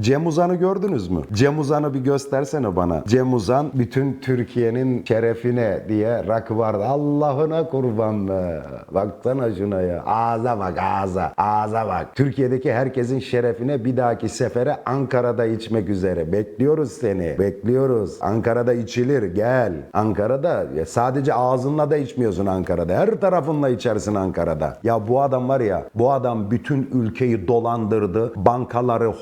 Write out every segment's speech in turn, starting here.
Cem Uzan'ı gördünüz mü? Cem Uzan'ı bir göstersene bana. Cem Uzan bütün Türkiye'nin şerefine diye rakı vardı. Allah'ına kurban be. Baksana şuna ya. Ağza bak ağza. Ağza bak. Türkiye'deki herkesin şerefine bir dahaki sefere Ankara'da içmek üzere. Bekliyoruz seni. Bekliyoruz. Ankara'da içilir. Gel. Ankara'da ya sadece ağzınla da içmiyorsun Ankara'da. Her tarafınla içersin Ankara'da. Ya bu adam var ya bu adam bütün ülkeyi dolandırdı. Bankaları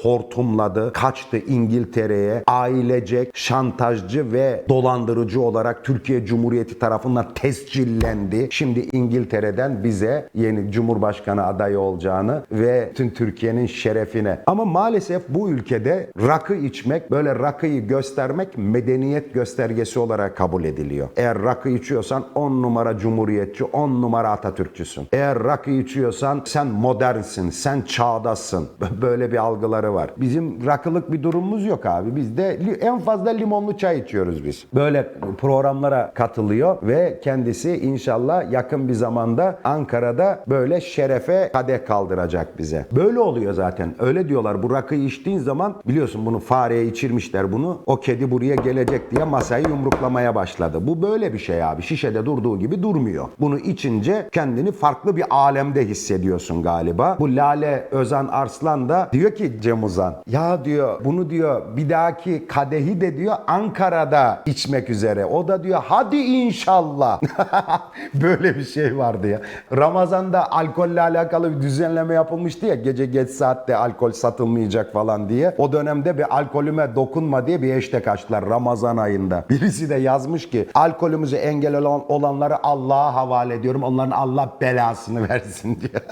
hortumladı. Kaçtı İngiltere'ye. Ailecek şantajcı ve dolandırıcı olarak Türkiye Cumhuriyeti tarafından tescillendi. Şimdi İngiltere'den bize yeni Cumhurbaşkanı adayı olacağını ve tüm Türkiye'nin şerefine. Ama maalesef bu ülkede rakı içmek, böyle rakıyı göstermek medeniyet göstergesi olarak kabul ediliyor. Eğer rakı içiyorsan 10 numara cumhuriyetçi, 10 numara Atatürkçüsün. Eğer rakı içiyorsan sen modernsin, sen çağdaşsın. Böyle bir algıları var. Bizim rakılık bir durumumuz yok abi. Biz de en fazla limonlu çay içiyoruz biz. Böyle programlara katılıyor ve kendisi inşallah yakın bir zamanda Ankara'da böyle şerefe kadeh kaldıracak bize. Böyle oluyor zaten. Öyle diyorlar. Bu rakıyı içtiğin zaman biliyorsun bunu fareye içirmişler bunu. O kedi buraya gelecek diye masayı yumruklamaya başladı. Bu böyle bir şey abi. Şişede durduğu gibi durmuyor. Bunu içince kendini farklı bir alemde hissediyorsun galiba. Bu Lale Özan Arslan da diyor ki Cem Uzan ya diyor bunu diyor bir dahaki kadehi de diyor Ankara'da içmek üzere. O da diyor hadi inşallah. Böyle bir şey vardı ya. Ramazan'da alkolle alakalı bir düzenleme yapılmıştı ya. Gece geç saatte alkol satılmayacak falan diye. O dönemde bir alkolüme dokunma diye bir hashtag açtılar Ramazan ayında. Birisi de yazmış ki alkolümüzü engel olan, olanları Allah'a havale ediyorum. Onların Allah belasını versin diye.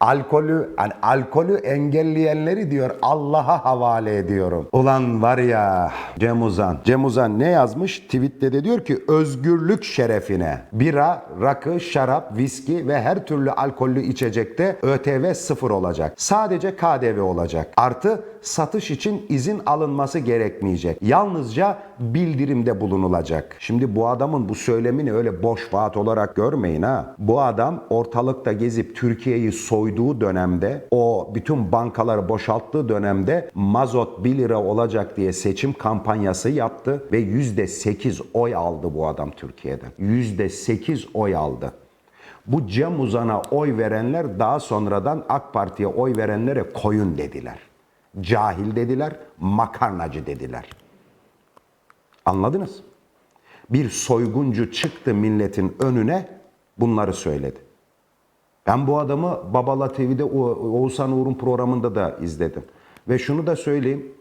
Alkolü, hani alkolü engelleyenleri diyor Allah'a havale ediyorum. Ulan var ya Cem Uzan. Cem Uzan ne yazmış? Tweette de diyor ki özgürlük şerefine bira, rakı, şarap, viski ve her türlü alkollü içecekte ÖTV sıfır olacak. Sadece KDV olacak. Artı satış için izin alınması gerekmeyecek. Yalnızca bildirimde bulunulacak. Şimdi bu adamın bu söylemini öyle boş vaat olarak görmeyin ha. Bu adam ortalıkta gezip Türkiye'yi soyduğu dönemde, o bütün bankaları boşalttığı dönemde mazot 1 lira olacak diye seçim kampanyası yaptı ve %8 oy aldı bu adam Türkiye'den. %8 oy aldı. Bu Cem Uzan'a oy verenler daha sonradan AK Parti'ye oy verenlere koyun dediler. Cahil dediler, makarnacı dediler. Anladınız? Bir soyguncu çıktı milletin önüne bunları söyledi. Ben bu adamı Babala TV'de Oğuzhan Uğur'un programında da izledim. Ve şunu da söyleyeyim.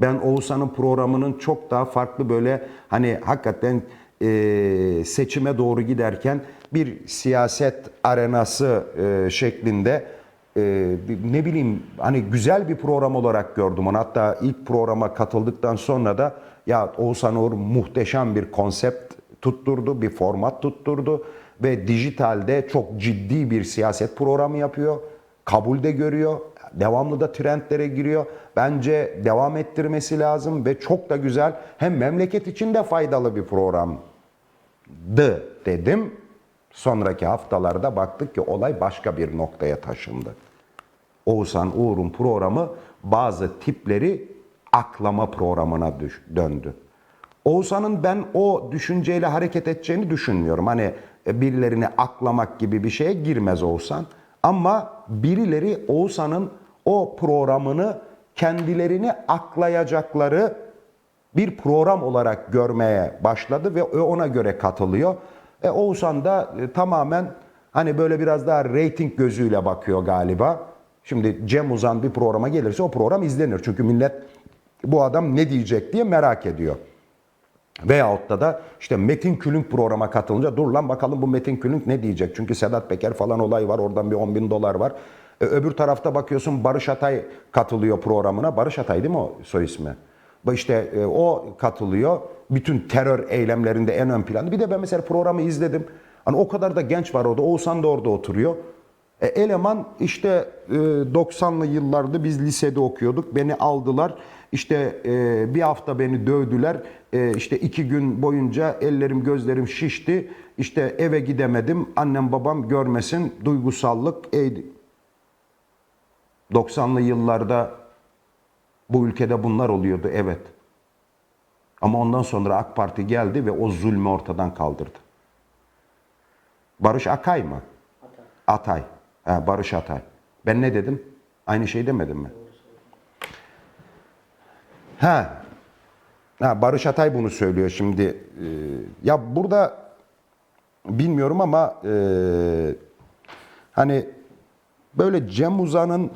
Ben Oğuzhan'ın programının çok daha farklı böyle hani hakikaten e, seçime doğru giderken bir siyaset arenası e, şeklinde e, bir- ne bileyim hani güzel bir program olarak gördüm onu. Hatta ilk programa katıldıktan sonra da ya Oğuzhan Uğur muhteşem bir konsept tutturdu, bir format tutturdu ve dijitalde çok ciddi bir siyaset programı yapıyor. Kabul de görüyor. Devamlı da trendlere giriyor. Bence devam ettirmesi lazım ve çok da güzel hem memleket için de faydalı bir programdı dedim. Sonraki haftalarda baktık ki olay başka bir noktaya taşındı. Oğuzhan Uğur'un programı bazı tipleri aklama programına döndü. Oğuzhan'ın ben o düşünceyle hareket edeceğini düşünmüyorum. Hani e, birilerini aklamak gibi bir şeye girmez Oğuzhan. Ama birileri Oğuzhan'ın o programını kendilerini aklayacakları bir program olarak görmeye başladı ve ona göre katılıyor. E, Oğuzhan da e, tamamen hani böyle biraz daha reyting gözüyle bakıyor galiba. Şimdi Cem Uzan bir programa gelirse o program izlenir. Çünkü millet bu adam ne diyecek diye merak ediyor. Veyahut da da işte Metin Külünk programa katılınca dur lan bakalım bu Metin Külünk ne diyecek? Çünkü Sedat Peker falan olay var oradan bir 10 bin dolar var. E, öbür tarafta bakıyorsun Barış Atay katılıyor programına. Barış Atay değil mi o soy ismi? İşte e, o katılıyor. Bütün terör eylemlerinde en ön planda. Bir de ben mesela programı izledim. Hani o kadar da genç var orada. Oğuzhan da orada oturuyor. E, eleman işte e, 90'lı yıllarda biz lisede okuyorduk. Beni aldılar. İşte e, bir hafta beni dövdüler. E, işte iki gün boyunca ellerim gözlerim şişti. İşte eve gidemedim. Annem babam görmesin. Duygusallık. Ey, 90'lı yıllarda Bu ülkede bunlar oluyordu evet. Ama ondan sonra AK Parti geldi ve o zulmü ortadan kaldırdı. Barış Akay mı? Atay. Ha, Barış Atay. Ben ne dedim? Aynı şey demedim mi? Ha. Ha Barış Atay bunu söylüyor şimdi. Ee, ya burada bilmiyorum ama e, hani böyle Cem Uzan'ın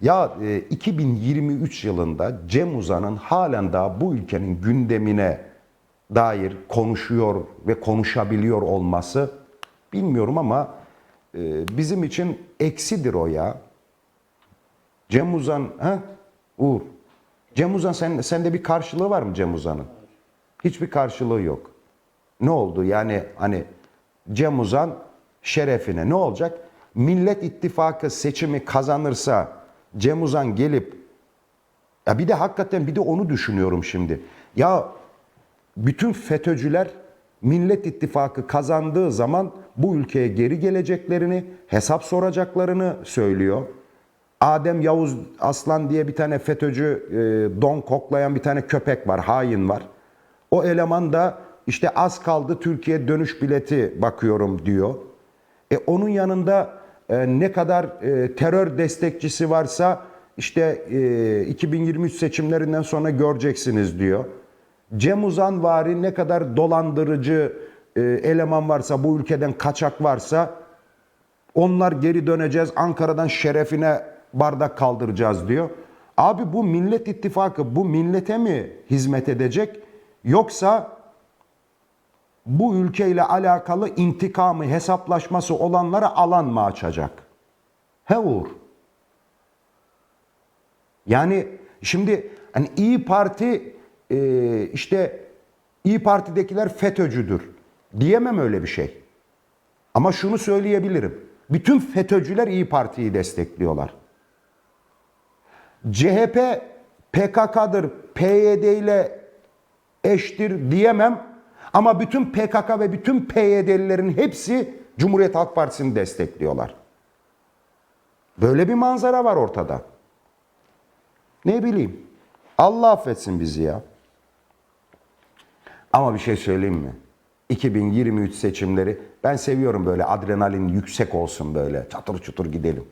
ya e, 2023 yılında Cem Uzan'ın halen daha bu ülkenin gündemine dair konuşuyor ve konuşabiliyor olması bilmiyorum ama e, bizim için eksidir o ya. Cem Uzan, ha? Uğur. Cem Uzan sen, sende bir karşılığı var mı Cem Uzan'ın? Hiçbir karşılığı yok. Ne oldu? Yani hani Cem Uzan şerefine ne olacak? Millet İttifakı seçimi kazanırsa Cem Uzan gelip ya bir de hakikaten bir de onu düşünüyorum şimdi. Ya bütün FETÖ'cüler Millet İttifakı kazandığı zaman bu ülkeye geri geleceklerini, hesap soracaklarını söylüyor. Adem Yavuz Aslan diye bir tane FETÖ'cü e, don koklayan bir tane köpek var, hain var. O eleman da işte az kaldı Türkiye dönüş bileti bakıyorum diyor. E onun yanında e, ne kadar e, terör destekçisi varsa işte e, 2023 seçimlerinden sonra göreceksiniz diyor. Cem Uzan vari ne kadar dolandırıcı eleman varsa bu ülkeden kaçak varsa onlar geri döneceğiz Ankara'dan şerefine bardak kaldıracağız diyor. Abi bu Millet İttifakı bu millete mi hizmet edecek yoksa bu ülkeyle alakalı intikamı, hesaplaşması olanlara alan mı açacak? He Uğur. Yani şimdi hani İyi Parti e, işte İyi Parti'dekiler FETÖ'cüdür. Diyemem öyle bir şey. Ama şunu söyleyebilirim. Bütün FETÖ'cüler İyi Parti'yi destekliyorlar. CHP PKK'dır, PYD ile eştir diyemem. Ama bütün PKK ve bütün PYD'lilerin hepsi Cumhuriyet Halk Partisi'ni destekliyorlar. Böyle bir manzara var ortada. Ne bileyim. Allah affetsin bizi ya. Ama bir şey söyleyeyim mi? 2023 seçimleri ben seviyorum böyle adrenalin yüksek olsun böyle çatır çutur gidelim.